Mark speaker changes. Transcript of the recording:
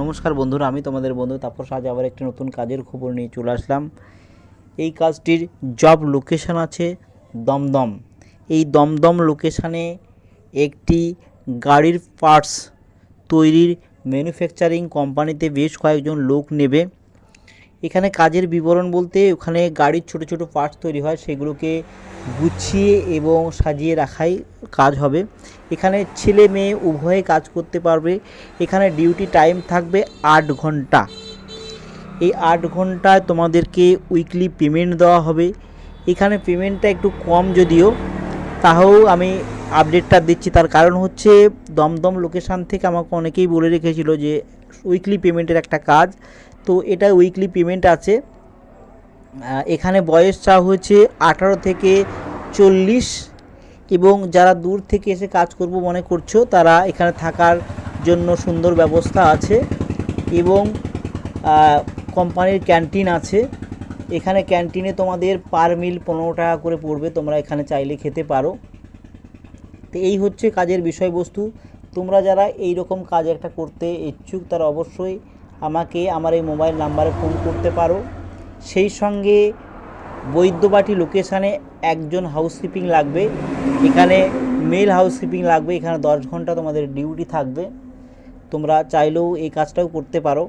Speaker 1: নমস্কার বন্ধুরা, আমি তোমাদের বন্ধু তাপস। আজ আবার একটি নতুন কাজের খবর নিয়ে চলে আসলাম। এই কাজটির জব লোকেশান আছে দমদম। এই দমদম লোকেশানে একটি গাড়ির পার্টস তৈরির ম্যানুফ্যাকচারিং কোম্পানিতে বেশ কয়েকজন লোক নেবে। এখানে কাজের বিবরণ বলতে ওখানে গাড়ির ছোট ছোট পার্টস তৈরি হয়, সেগুলোকে গুছিয়ে এবং সাজিয়ে রাখাই কাজ হবে। এখানে ছেলে মেয়ে উভয়ে কাজ করতে পারবে। এখানে ডিউটি টাইম থাকবে আট ঘণ্টা। এই আট ঘন্টায় তোমাদেরকে উইকলি পেমেন্ট দেওয়া হবে। এখানে পেমেন্টটা একটু কম যদিও, তাও আমি আপডেটটা দিচ্ছি। তার কারণ হচ্ছে দমদম লোকেশান থেকে আমাকে অনেকেই বলে রেখেছিল যে উইকলি পেমেন্টের একটা কাজ। তো এটা উইকলি পেমেন্ট আছে। এখানে বয়স চা হয়েছে আঠারো থেকে চল্লিশ। এবং যারা দূর থেকে এসে কাজ করব মনে করছ, তারা এখানে থাকার জন্য সুন্দর ব্যবস্থা আছে এবং কোম্পানির ক্যান্টিন আছে। এখানে ক্যান্টিনে তোমাদের পার মিল পনেরো টাকা করে পড়বে, তোমরা এখানে চাইলে খেতে পারো। তো এই হচ্ছে কাজের বিষয়বস্তু। তোমরা যারা এই রকম কাজ একটা করতে ইচ্ছুক, তারা অবশ্যই আমাকে আমার এই মোবাইল নাম্বারে ফোন করতে পারো। সেই সঙ্গে বৈদ্যবাটি লোকেশানে একজন হাউসকিপিং লাগবে। এখানে মেল হাউসকিপিং লাগবে। এখানে দশ ঘণ্টা তোমাদের ডিউটি থাকবে। তোমরা চাইলেও এই কাজটাও করতে পারো।